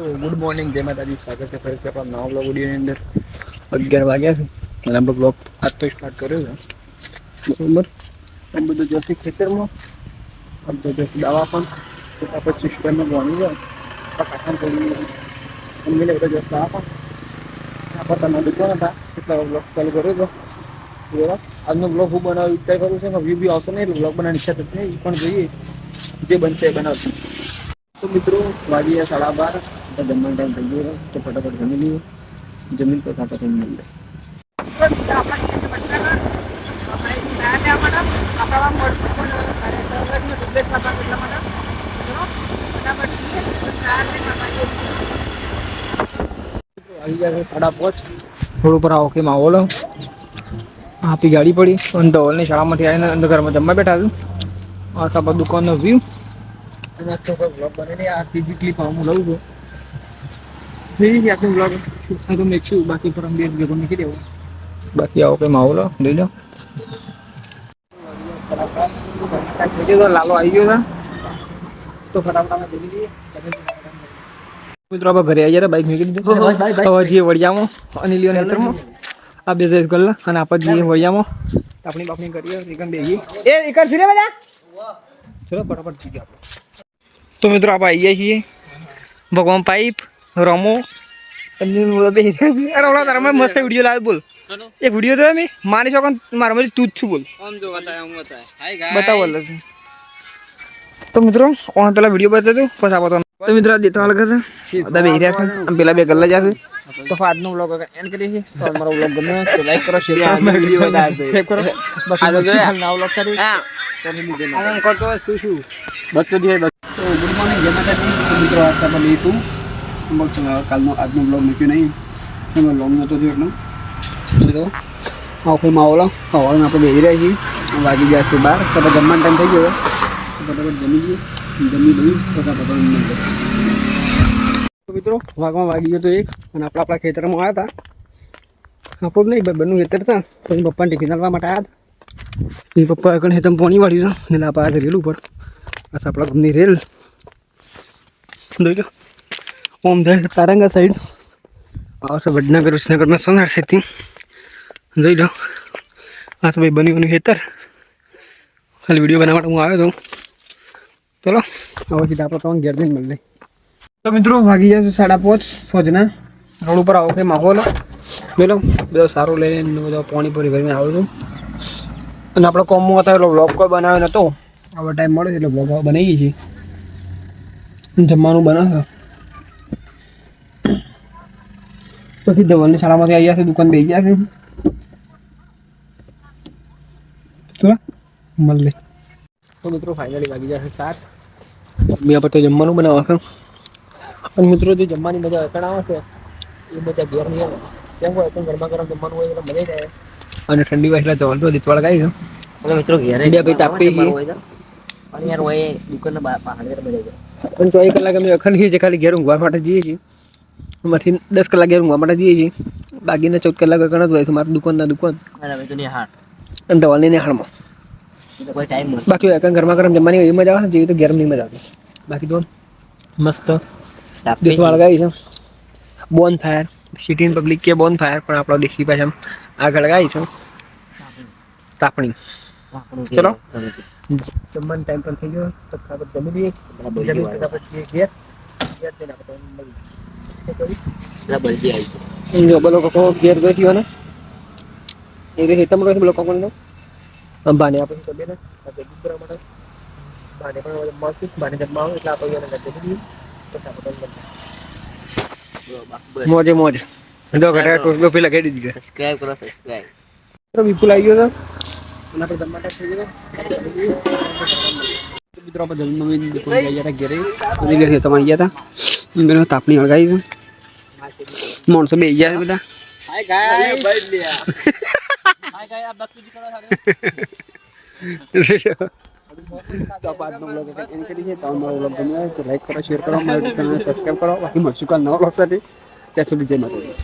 તો good morning જય માતાજી સ્વાગત છે ફરી છે આપણા નવા બ્લોગ વિડીયોની અંદર અગિયાર વાગ્યા છે અને આપણે બ્લોગ આજ તો સ્ટાર્ટ કર્યો છે બરોબર આમ બધું જશે ખેતરમાં આમ તો જશે દવા પણ આપણે સિસ્ટમમાં ભણી જાય કાકા થોડી મમ્મીને બધા જશે દવા પણ આપણે તમે દુકાન હતા એટલે બ્લોગ ચાલુ કર્યો હતો બરાબર આજનો બ્લોગ હું બનાવવા વિચાર કરું છું વ્યૂ બી આવતો નહીં એટલે બ્લોગ બનાવવાની ઈચ્છા થતી નહીં પણ જોઈએ જે બનશે એ બનાવશું તો મિત્રો વાગી સાડા બાર તો જમવાનો ટાઈમ થઈ ગયો તો ફટાફટ જમી લઈએ જમીન પર ખાતા થઈ મળીએ સાડા પાંચ. રોડ ઉપર આવો માહોલ આપી ગાડી પડી. અને ધવલની શાળામાંથી આવીને અંદર ઘરમાં જમવા બેઠા છું. આ આપણા દુકાનનો વ્યૂ અને આખો બ્લોગ બને આ ત્રીજી ક્લિપ હું લઉં છું. થઈ ગયા તું બ્લોગ થાય તો મેકશું બાકી પર બે ભેગો મૂકી દેવો બાકી આવો કે માહોલ લઈ લો. લાલો આવી ગયો તો ફટાફટ અમે જઈ લઈએ. મિત્રો આપણે ઘરે આવી ગયા બાઈક મૂકી દીધું. હવે જઈએ વડિયામાં નેત્રમાં આ બે દસ ગલ્લા અને આપણે જઈએ વડિયામાં. આપણી બાપણી કરીએ એકમ બેગી એ એકર ફીરે બધા? ચલો ફટાફટ જઈએ આપણે. તો મિત્રો આપણે આવી ગયા છીએ. ભગવાન પાઇપ. રમો. ઓલા તારા મસ્ત વીડિયો લાવ્યો બોલ. એક વીડિયો તો મેં. મારી શકો મારા મારી તું જ છું બોલ. બતાવો તો. મિત્રો કોણ પેલા વીડિયો બતાવ્યો પછી આપો તો મિત્રો આ દેતા અલગ છે બધા બે રહ્યા છે. આમ પેલા બે ગલ્લા જશે. તો આજનો વ્લોગ એન્ડ કરીએ છીએ તો અમારો વ્લોગ ગમે તો લાઈક કરો શેર કરો વીડિયો સબસ્ક્રાઇબ કરો. બસ નવા વ્લોગ કરી લીધે આમ કરતો શું શું? બચ્ચો દીએ તો ગુડ મોર્નિંગ જય માતાજી. મિત્રો આ તમને બસ કાલનો આજનો બ્લોગ મૂક્યો નહીં એનો લોંગ નહોતો થયો એટલો મિત્રો ઓકે માહોલ હવાળમાં આપણે બેસી રહ્યા છીએ વાગી ગયા છે બાર તો આપણે જમવાનો ટાઈમ થઈ ગયો તો ફટાફટ જમી લઈએ જમી લઈએ ફટાફટ જમી તો મિત્રો વાગમાં વાગી ગયો તો એક અને આપણા આપણા ખેતરમાં આવ્યા હતા આપણું જ નહીં ભાઈ બંને ખેતર હતા પછી પપ્પાને ટિફિન આપવા માટે આવ્યા હતા એ પપ્પા કણ હેતમ પાણી વાળ્યું છે એટલે આપણે આ રેલ ઉપર બસ આપણા ઘરની રેલ જોઈ લો ઓમ જાય તારંગા સાઈડ. આવશે વડનગર, વિસનગરના સોનાર સેતી જોઈ લો. આ તો ભાઈ બન્યું ખેતર. ખાલી વીડિયો બનાવવા માટે હું આવ્યો હતો ચલો, આવો સીધા આપણે તમને ઘેર જઈને મળી તો મિત્રો, વાગી જશે સાડા પાંચ, સોજના. રોડ ઉપર આવો કે માહોલ? બોલો બધો સારું લઈને બધો પાણી પૂરી ભરીને આવ્યો છું. અને આપણે કોમમાં હતા એટલે બ્લોગ કોઈ બનાવ્યો નહોતો આવો ટાઈમ મળે છે એટલે બ્લોગ બનાવી બનાવીએ છીએ જમવાનું બનાવે પછી ધવલની શાળામાંથી આવી ગયા છે દુકાન બેસી ગયા છે. મળે તો મિત્રો ફાઇનલી વાગી જશે સાત. મેં આપણે તો જમવાનું બનાવવા છે. અને મિત્રો જે જમવાની મજા અતણ આવે છે એ મજા ઘેર નહીં આવે. કેમ હોય તો ગરમા ગરમ જમવાનું હોય એટલે મજા જાય અને ઠંડી વાય એટલે તો દીતવાળ ગાઈ છે. અને મિત્રો ઘેર ઇન્ડિયા ભાઈ તાપી છે. અને યાર હોય દુકાનના બહાર બહાર મજા જાય પણ ચોવીસ કલાક અમે અખંડ છીએ જે ખાલી ઘેર ઊંઘવા માટે જઈએ છીએ. એમાંથી દસ કલાક ઊંઘવા માટે જઈએ છીએ. બાકીના ચૌદ કલાક ઘણા જ હોય છે મારી દુકાનના દુકાન. અને હવે તો નહીં હાટ. અને ધવલની નિહાળમાં બાકી અકણ ગરમા ગરમ જમવાની એવી મજા આવે જેવી તો નહીં મજા આવે. બાકી તો મસ્ત. તાપી. દેશમાં છે. બોન ફાયર સિટી પબ્લિક કે બોન ફાયર પણ આપણો દેશી ભાષામાં આગળ ગાય છે. તાપણી. ચલો. જમવાનો ટાઈમ પણ થઈ ગયો. તો જમી લઈએ. જમી. ફટાફટ જઈએ ઘેર. જો બોલો લોકો ઘેર બેઠી ને એ રીતે હેતમ રહે લોકો કોણ બાને આપણે તો બેને આપણે દીકરા માટે બાને પણ મળતું બાને જમવા આવે એટલે આપણે એને લગી દીધી તો આપણે બોલો, બાકી મોજે મોજ જો ઘરે ટોપી બોપી લગાડી દીધી છે સબસ્ક્રાઇબ કરો સબસ્ક્રાઇબ તો વિપુલ આવી ગયો હતો અને આપણે જમવા ટાઈમ થઈ ગયો તો મિત્રો આપણે દુકાન જઈ ગયા હતા ઘરે બધી ઘરે તમે આવી ગયા હતા. મેં તાપણી હળગાવી છે માણસો બે ગયા બધા. લાઈક કરો શેર કરો મારી સબસ્ક્રાઈબ કરો. બાકી મળશું કાલ નવા બ્લોગ સાથે. ત્યાં સુધી જય માતાજી.